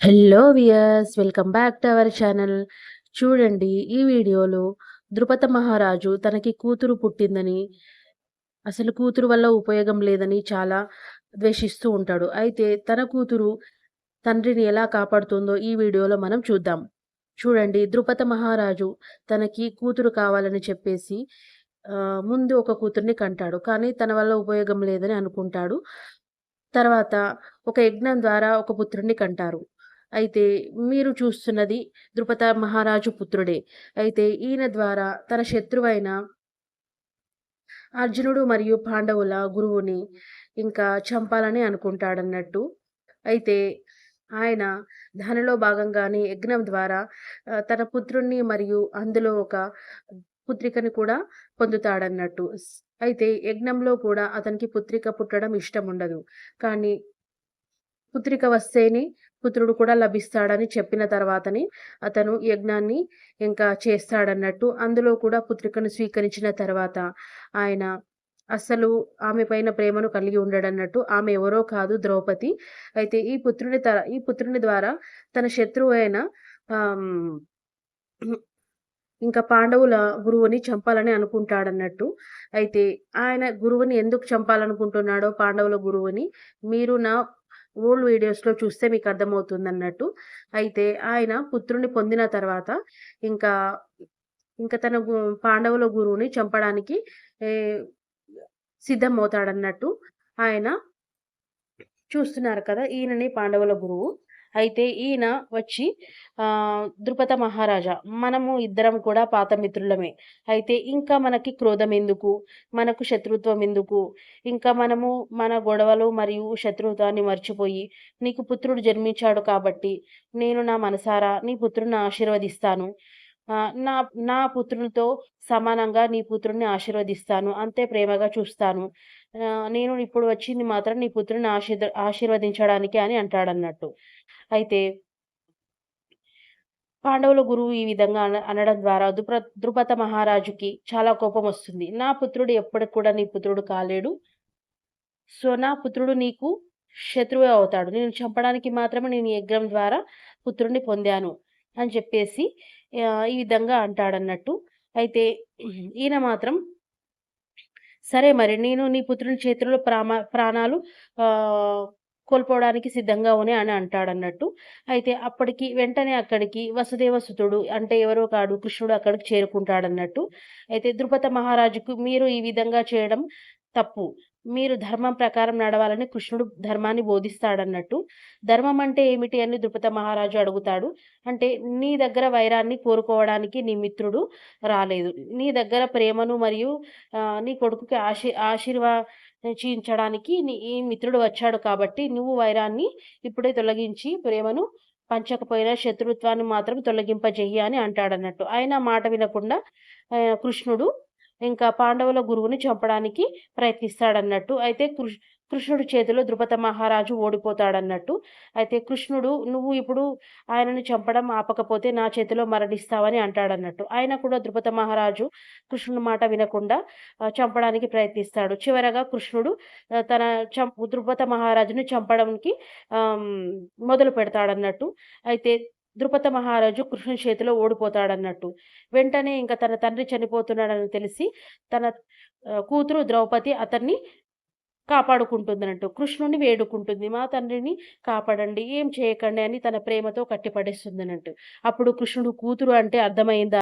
Hello viewers welcome back to our channel. చూడండి ఈ వీడియోలో ద్రుపద మహారాజు తనకి కూతురు పుట్టిందని అసలు కూతురు వల్ల ఉపయోగం లేదని చాలా ద్వేషిస్తూ ఉంటాడు. అయితే తన కూతురు తండ్రిని ఎలా కాపాడుతుందో ఈ వీడియోలో మనం చూద్దాం. చూడండి ద్రుపద మహారాజు తనకి కూతురు కావాలని చెప్పేసి ముందు ఒక కూతుర్ని కంటాడు. కానీ తన వల్ల ఉపయోగం లేదని అనుకుంటాడు. తర్వాత ఒక యజ్ఞం ద్వారా ఒక పుత్రుణ్ణి కంటారు. అయితే మీరు చూస్తున్నది ద్రుపద మహారాజు పుత్రుడే. అయితే ఈయన ద్వారా తన శత్రువైన అర్జునుడు మరియు పాండవుల గురువుని ఇంకా చంపాలని అనుకుంటాడన్నట్టు. అయితే ఆయన దానిలో భాగంగానే యజ్ఞం ద్వారా తన పుత్రుణ్ణి మరియు అందులో ఒక పుత్రికని కూడా పొందుతాడన్నట్టు. అయితే యజ్ఞంలో కూడా అతనికి పుత్రిక పుట్టడం ఇష్టం ఉండదు కానీ పుత్రిక వస్తేనే పుత్రుడు కూడా లభిస్తాడని చెప్పిన తర్వాతనే అతను యజ్ఞాన్ని ఇంకా చేస్తాడన్నట్టు అందులో కూడా పుత్రికను స్వీకరించిన తర్వాత ఆయన అస్సలు ఆమె పైన ప్రేమను కలిగి ఉండడన్నట్టు ఆమె ఎవరో కాదు ద్రౌపది. అయితే ఈ పుత్రుని తర ఈ పుత్రుని ద్వారా తన శత్రువు అయిన ఇంకా పాండవుల గురువుని చంపాలని అనుకుంటాడన్నట్టు. అయితే ఆయన గురువుని ఎందుకు చంపాలనుకుంటున్నాడో పాండవుల గురువుని మీరు నా ఓల్డ్ వీడియోస్లో చూస్తే మీకు అర్థమవుతుంది అన్నట్టు అయితే ఆయన పుత్రుని పొందిన తర్వాత ఇంకా ఇంకా తన పాండవుల గురువుని చంపడానికి సిద్ధమవుతాడన్నట్టు ఆయన చూస్తున్నారు కదా ఈయనని పాండవుల గురువు. అయితే ఈయన వచ్చి ద్రుపద మహారాజా మనము ఇద్దరం కూడా పాత మిత్రులమే. అయితే ఇంకా మనకి క్రోధం ఎందుకు? మనకు శత్రుత్వం ఎందుకు? ఇంకా మనము మన గొడవలు మరియు శత్రుత్వాన్ని మర్చిపోయి నీకు పుత్రుడు జన్మించాడు కాబట్టి నేను నా మనసారా నీ పుత్రుని ఆశీర్వదిస్తాను. నా నా పుత్రునితో సమానంగా నీ పుత్రుడిని ఆశీర్వదిస్తాను. అంతే ప్రేమగా చూస్తాను. నేను ఇప్పుడు వచ్చింది మాత్రం నీ పుత్రుని ఆశీర్ ఆశీర్వదించడానికి అని అంటాడన్నట్టు. అయితే పాండవుల గురువు ఈ విధంగా అన అనడం ద్వారా ద్రుప ద్రుపద మహారాజుకి చాలా కోపం వస్తుంది. నా పుత్రుడు ఎప్పటికి కూడా నీ పుత్రుడు కాలేడు. సో నా పుత్రుడు నీకు శత్రువే అవుతాడు. నేను చంపడానికి మాత్రమే నేను యజ్ఞం ద్వారా పుత్రుడిని పొందాను అని చెప్పేసి ఈ విధంగా అంటాడన్నట్టు. అయితే ఈయన మాత్రం సరే మరి నేను నీ పుత్రుని చేతిలో ప్రామా ప్రాణాలు కోల్పోవడానికి సిద్ధంగా ఉనే అని అంటాడన్నట్టు. అయితే అప్పటికి వెంటనే అక్కడికి వసుదేవసుతుడు అంటే ఎవరో కాడు కృష్ణుడు అక్కడికి చేరుకుంటాడన్నట్టు. అయితే ద్రుపద మహారాజుకు మీరు ఈ విధంగా చేయడం తప్పు. మీరు ధర్మం ప్రకారం నడవాలని కృష్ణుడు ధర్మాన్ని బోధిస్తాడన్నట్టు. ధర్మం అంటే ఏమిటి అని ద్రుపద మహారాజు అడుగుతాడు. అంటే నీ దగ్గర వైరాన్ని కోరుకోవడానికి నీ మిత్రుడు రాలేదు. నీ దగ్గర ప్రేమను మరియు నీ కొడుకుకి ఆశీ ఆశీర్వచించడానికి నీ ఈ మిత్రుడు వచ్చాడు కాబట్టి నువ్వు వైరాన్ని ఇప్పుడే తొలగించి ప్రేమను పంచకపోయినా శత్రుత్వాన్ని మాత్రం తొలగింపజెయ్యి అని అంటాడన్నట్టు. ఆయన మాట వినకుండా కృష్ణుడు ఇంకా పాండవుల గురువుని చంపడానికి ప్రయత్నిస్తాడన్నట్టు. అయితే కృష్ కృష్ణుడి చేతిలో ద్రుపద మహారాజు ఓడిపోతాడన్నట్టు. అయితే కృష్ణుడు నువ్వు ఇప్పుడు ఆయనను చంపడం ఆపకపోతే నా చేతిలో మరణిస్తావని అంటాడన్నట్టు. ఆయన కూడా ద్రుపద మహారాజు కృష్ణుడి మాట వినకుండా చంపడానికి ప్రయత్నిస్తాడు. చివరగా కృష్ణుడు తన చం ద్రుపద మహారాజుని చంపడానికి మొదలు పెడతాడన్నట్టు. అయితే ద్రుపద మహారాజు కృష్ణుని చేతిలో ఓడిపోతాడన్నట్టు. వెంటనే ఇంకా తన తండ్రి చనిపోతున్నాడని తెలిసి తన కూతురు ద్రౌపది అతన్ని కాపాడుకుంటుందన్నట్టు. కృష్ణుని వేడుకుంటుంది మా తండ్రిని కాపాడండి ఏం చేయకండి అని తన ప్రేమతో కట్టిపడేస్తుంది అన్నట్టు అప్పుడు కృష్ణుడు కూతురు అంటే అర్థమైందా?